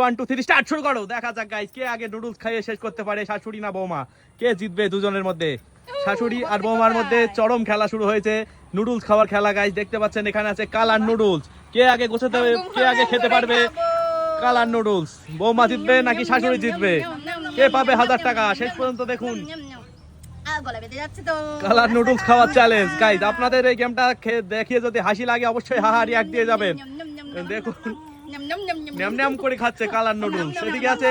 One two three start শুরু করো। দেখা যাক গাইস কে আগে নুডলস খাইয়ে শেষ করতে পারে, শাশুড়ি না বৌমা? কে জিতবে দুজনের মধ্যে? শাশুড়ি আর বৌমার মধ্যে চরম খেলা শুরু হয়েছে। নুডলস খাওয়ার খেলা গাইস দেখতে পাচ্ছেন, এখানে আছে কালার নুডলস কে আগে গোছাতে কে আগে খেতে পারবে? কালার নুডলস বৌমা জিতবে নাকি শাশুড়ি জিতবে? কে পাবে হাজার টাকা? শেষ পর্যন্ত দেখুন। কালার নুডলস খাওয়ার চ্যালেঞ্জ গাইস আপনাদের এই গেমটা দেখিয়ে যদি হাসি লাগে, অবশ্যই হাহা রিয়াক্ট দিয়ে যাবেন। দেখুন ন্যাম করে খাচ্ছে কালার নুডলস এদিকে আছে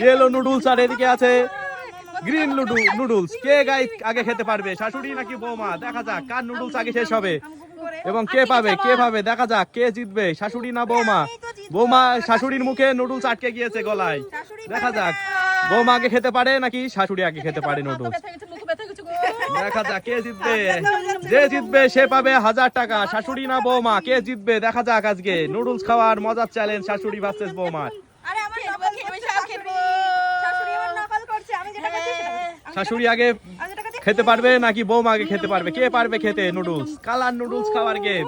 ইয়েলো নুডলস আর এদিকে আছে গ্রিন নুডলস কে গাই আগে খেতে পারবে? শাশুড়ি নাকি বৌমা? দেখা যাক কার নুডলস আগে শেষ হবে? এবং কে পাবে? কে পাবে? দেখা যাক কে জিতবে? শাশুড়ি না বৌমা? বৌমা শাশুড়ির মুখে নুডলস আটকে গিয়েছে গলায়। দেখা যাক বৌমা আগে খেতে পারে নাকি শাশুড়ি আগে খেতে পারে নুডলস দেখা যাক কে জিতবে? যে জিতবে সে পাবে হাজার টাকা। শাশুড়ি না বৌমা কে জিতবে? দেখা যাক আজকে। নুডলস খাওয়ার মজার চ্যালেঞ্জ শাশুড়ি ভার্সেস বৌমা। খেলব শাশুড়ি। আমার নকল করছে আমি যেটা করছি সেটা করছি। শাশুড়ি আগে খেতে পারবে? নাকি বৌমা আগে খেতে পারবে? কে পারবে খেতে নুডলস? কালার নুডলস খাওয়ার গেম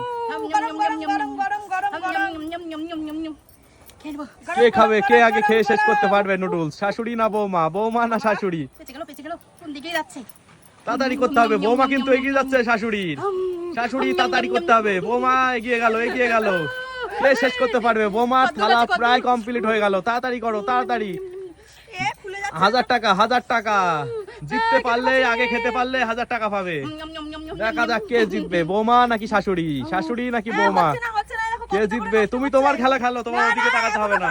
কে খাবে? কে আগে খেয়ে শেষ করতে পারবে নুডলস? শাশুড়ি না বৌমা? বৌমা না শাশুড়ি? কোন দিকে যাচ্ছে? তাড়াতাড়ি করতে হবে। বৌমা কিন্তু এগিয়ে যাচ্ছে শাশুড়ির শাশুড়ি তাড়াতাড়ি করতে হবে। বৌমা এগিয়ে গেল এগিয়ে গেল। কে শেষ করতে পারবে। বৌমার থালা প্রায় কমপ্লিট হয়ে গেল। তাড়াতাড়ি করো তাড়াতাড়ি। হাজার টাকা হাজার টাকা। জিততে পারলে আগে খেতে পারলে হাজার টাকা পাবে। দেখা যাক কে জিতবে। বৌমা নাকি শাশুড়ি? শাশুড়ি নাকি বৌমা? কে জিতবে? তুমি তোমার খেলা খেলো তোমার ওদিকে তাকাতে হবে না।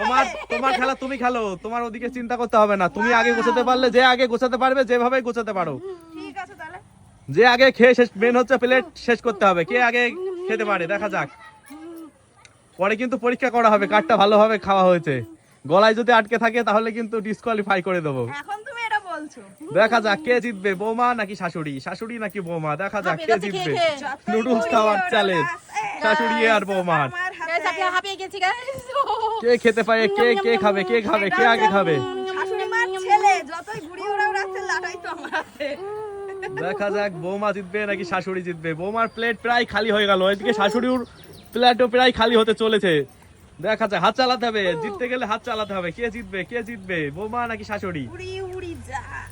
তোমার তোমার খেলা তুমি খেলো তোমার ওদিকে চিন্তা করতে হবে না। তুমি আগে গোছাতে পারলে যে আগে গোছাতে পারবে যেভাবে গোছাতে পারো। ঠিক আছে তাহলে। যে আগে খেয়ে শেষ মেন হচ্ছে প্লেট শেষ করতে হবে। কে আগে খেতে পারে দেখা যাক। পরে কিন্তু পরীক্ষা করা হবে কাঠটা ভালোভাবে খাওয়া হয়েছে। গলায় যদি আটকে থাকে তাহলে কিন্তু ডিসকোয়ালিফাই করে দেবো। এখন তুমি এটা বলছো। দেখা যাক কে জিতবে বৌমা নাকি শাশুড়ি? শাশুড়ি নাকি বৌমা? দেখা যাক কে জিতবে? নুডলস খাওয়ার চ্যালেঞ্জ শাশুড়ি আর বৌমার। হাঁপিয়ে গেছি কে খেতে পারে? কে কে খাবে? কে খাবে? কে আগে খাবে? শাশুড়ি মার ছেলে যতই ঘুরি ওরা ওড়াচ্ছে লাটাই তো আমার হাতে। দেখা যাক বৌমা জিতবে নাকি শাশুড়ি জিতবে? বৌমার প্লেট প্রায় খালি হয়ে গেল। এদিকে শাশুড়ির প্লেটও প্রায় খালি হতে চলেছে। দেখা যাক হাত চালাতে হবে। জিততে গেলে হাত চালাতে হবে। কে জিতবে? কে জিতবে? বৌমা নাকি শাশুড়ি? উড়ি উড়ি যায়।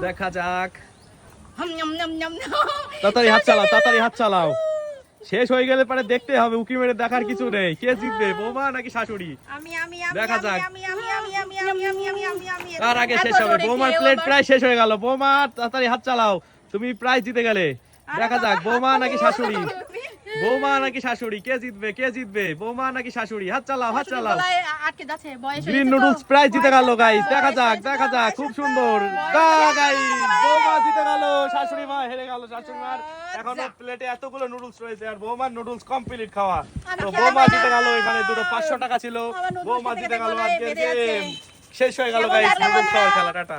দেখা যাক। তাড়াতাড়ি হাত চালাও তাড়াতাড়ি হাত চালাও। শেষ হয়ে গেলে পরে দেখতে হবে উকি মেরে দেখার কিছু নেই কে জিতবে বৌমা নাকি শাশুড়ি দেখা যাক তার আগে শেষ হবে বৌমার প্লেট প্রায় শেষ হয়ে গেল বৌমা তাড়াতাড়ি হাত চালাও তুমি প্রায় জিতে গেলে দেখা যাক বৌমা নাকি শাশুড়ি বৌমা নাকি শাশুড়ি? কে জিতবে? কে জিতবে? বৌমা নাকি শাশুড়ি? হাত চালাও হাত চালাও। আটকে যাচ্ছে বয়স গ্রিন। নুডলস প্রায় জিতে গেল গাইস দেখা যাক দেখা যাক। খুব সুন্দর। গাইস বৌমা জিতে গেল শাশুড়ি মা হেরে গেল শাশুড়ি মার। এখনও প্লেটে এতগুলো নুডলস রয়েছে আর বৌমার নুডলস কমপ্লিট খাওয়া। তো বৌমা জিতে গেল এখানে দুটো পাঁচশো টাকা ছিল। বৌমা জিতে গেল। গেম শেষ হয়ে গেল গাইস নুডলস খাওয়ার বন্ধুরা? খেলা টাটা